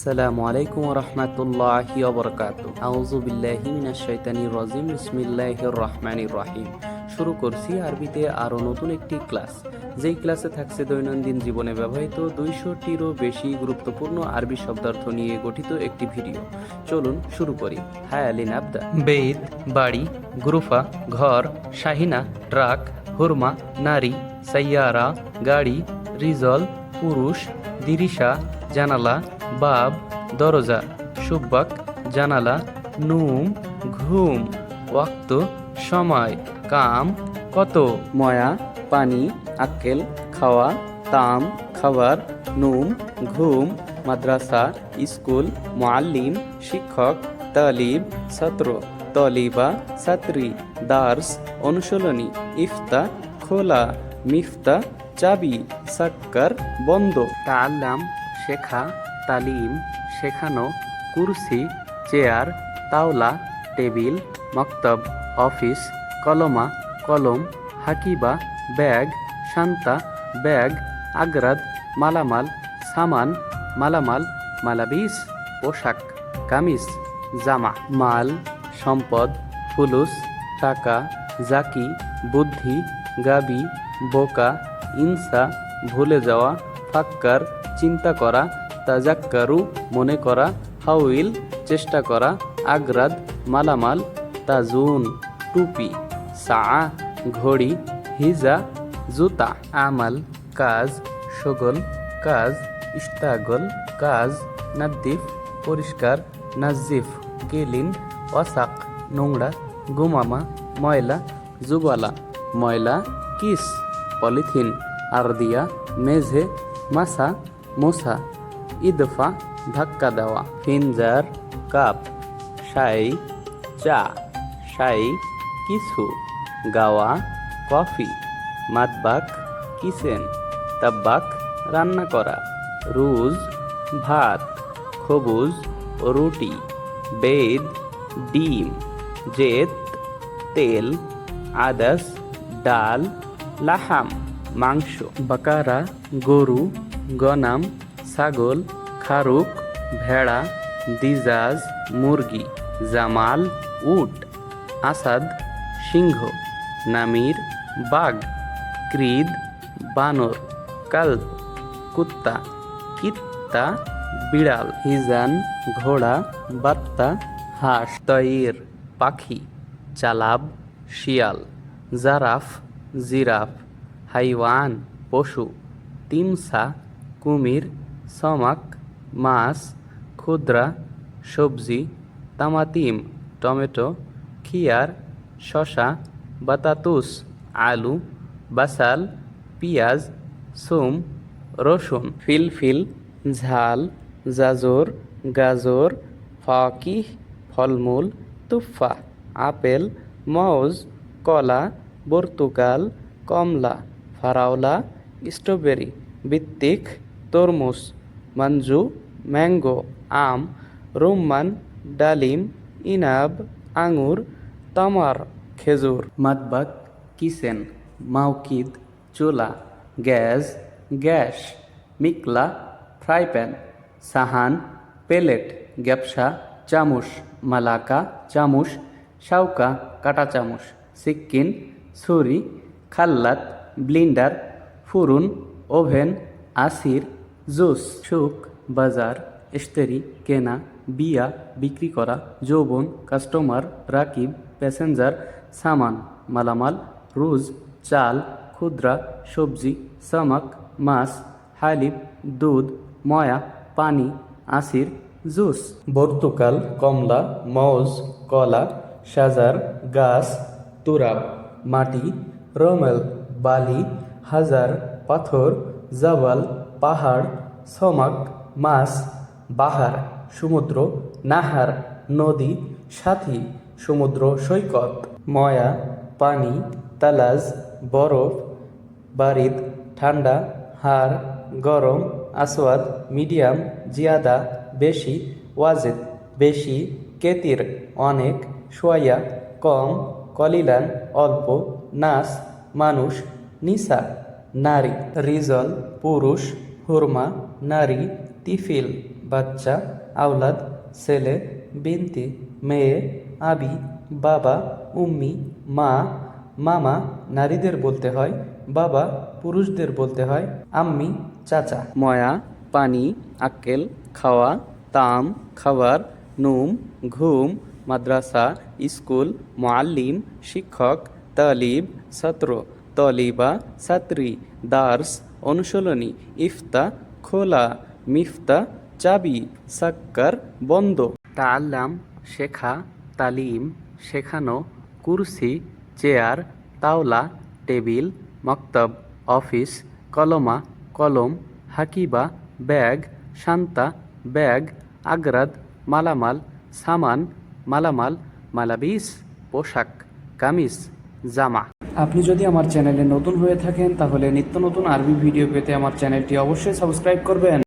আসসালামু আলাইকুম রহমতুল্লাহি ওবরকাত আউযু বিল্লাহি মিনাশ শাইতানির রাজিম। বিসমিল্লাহির রহমানির রহিম। শুরু করছি আরবিতে আরও নতুন একটি ক্লাস। যেই ক্লাসে থাকছে দৈনন্দিন জীবনে ব্যবহৃত দুইশোটিরও বেশি গুরুত্বপূর্ণ আরবি শব্দার্থ নিয়ে গঠিত একটি ভিডিও। চলুন শুরু করি। হ্যাঁ আলিন আবদা বেদ বাড়ি, গুরুফা, ঘর, শাহিনা, ট্রাক, হুরমা, নারী, সাইয়ারা, গাড়ি, রিজল, পুরুষ, দিরিশা, জানালা বাব দরজা সুব্বাক জানালা নুম ঘুম ওয়াক্ত সময় কাম কত? ময়া পানি আক্কেল খাওয়া তাম খাবার নুম ঘুম মাদ্রাসা স্কুল মুআল্লিম শিক্ষক তালিব ছাত্র তলিবা ছাত্রী দার্স অনুশীলনী ইফতা খোলা মিফতা চাবি সাক্কার বন্ধ। তাল্লাম শেখা তালিম শেখানো কুরসি, চেয়ার, তাওলা, টেবিল, মক্তব, অফিস, কলমা, কলম, হাকিবা, ব্যাগ, শান্তা, ব্যাগ, আগ্রাদ, মালামাল, সামান, মালামাল, মালাবিস, পোশাক, কামিজ, জামা, মাল, সম্পদ, ফুলুস, টাকা, জাকি, বুদ্ধি, গাবি, বোকা, ইনসা, ভুলে যাওয়া, ফাক্কার, চিন্তা করা তাজাক্কারু মনে করা, হাউইল চেষ্টা করা, আগ্রাদ মালামাল, তাজুন টুপি সা ঘড়ি, হিজা জুতা, আমাল কাজ সগল কাজ ইস্তাগল কাজ, নাদ্দিফ পরিষ্কার নাজিফ কেলিন, ওয়াসাক নোংরা, গুমামা, ময়লা জুবালা ময়লা, কিস, পলিথিন, আরদিয়া, মেঝে মাসা মোসা ইদফা, ধাক্কা দেওয়া। ফিনজার, কাপ সাই চা সাই কিছু। গাওয়া, কফি, মাতবাক, কিচেন, তাব্বাক, রান্না করা। রুজ, ভাত, খবুজ, রুটি, বেদ, ডিম জেত তেল, আদাস, ডাল, লাহাম, মাংস। বাকারা, গরু, গনাম ছাগল, খারুক, ভেড়া, দিজাজ, মুরগি, জামাল, উট, আসাদ, সিংহ, নামির, বাঘ, ক্রিদ, বানর কাল কুত্তা, কিত্তা, বিড়াল, হিজান, ঘোড়া, বাত্তা, হাঁস, তৈর, পাখি, চালাব, শিয়াল, জারাফ, জিরাফ, হাইওয়ান, পশু, তিমসা, কুমির সমাক, মাছ ক্ষুদ্রা সবজি, তামাতিম, টমেটো, খিয়ার শশা বাতাতুস, আলু, বাসাল, পিঁয়াজ, সুম, রসুন, ফিলফিল, ঝাল জাজর গাজর, ফাকিহ, ফলমূল তুফা আপেল মৌজ কলা বর্তুকাল কমলা, ফারাওলা, স্ট্রবেরি বিত্তিক তরমুজ। মঞ্জু, ম্যাঙ্গো, আম, রুম্মান, ডালিম, ইনাব, আঙুর, তামার, খেজুর। মাতবাক কিসেন মাউকিদ চুলা, গ্যাস গ্যাস, মিকলা ফ্রাই প্যান সাহান, পেলেট, গ্যাপসা চামচ মালাকা চামচ শাউকা কাটা চামচ সিক্কিন, ছুরি, খাল্লাত, ব্লিন্ডার, ফুরুন, ওভেন, আসির জুস সুক বাজার ইস্তেরি কেনা, বিয়া, বিক্রি করা, যৌবন, কাস্টমার, রাকিব, প্যাসেঞ্জার, সামান, মালামাল, রুজ, চাল ক্ষুদ্রা সবজি, সামাক, মাছ হালিব দুধ, ময়া, পানি, আসির, জুস। বর্তুকাল, কমলা, মৌজ, কলা, সাজার, গাছ, তুরাব, মাটি, রমেল, বালি, হাজার, পাথর, জাবাল পাহাড়, সমাক, মাছ, বাহার, সমুদ্র, নাহার, নদী, সাথী, সমুদ্র, সৈকত, ময়া, পানি, তালাজ, বরফ বারিদ ঠান্ডা হার গরম, আসওয়াদ, মিডিয়াম, জিয়াদা, বেশি, ওয়াজেদ, বেশি, কেতির, অনেক সোয়া কম, কলিলান, অল্প, নাস, মানুষ, নিসা, নারী, রিজল, পুরুষ হুরমা, নারী, তিফিল, বাচ্চা, আওলাদ, ছেলে, বিনতি, মেয়ে, আবি, বাবা, উম্মি, মা, মামা, নারীদের বলতে হয়, বাবা, পুরুষদের বলতে হয়, আম্মি, চাচা। ময়া, পানি, আক্কেল, খাওয়া, তাম খাবার নুম, ঘুম, মাদ্রাসা, স্কুল, মোয়াল্লিম, শিক্ষক, তালিব, ছাত্র, তলিবা, ছাত্রী, দার্স অনুশীলনী, ইফতা, খোলা, মিফতা, চাবি, সাক্কার, বন্ধ। তাল্লাম শেখা, তালিম, শেখানো, কুরসি, চেয়ার, তাওলা, টেবিল, মক্তব, অফিস, কলমা, কলম, হাকিবা, ব্যাগ, শান্তা, ব্যাগ, আগ্রাদ, মালামাল, সামান, মালামাল, মালাবিস, পোশাক, কামিজ, জামা। আপনি যদি আমার চ্যানেলে নতুন হয়ে থাকেন, তাহলে নিত্য নতুন আরবি ভিডিও পেতে আমার চ্যানেলটি অবশ্যই সাবস্ক্রাইব করবেন।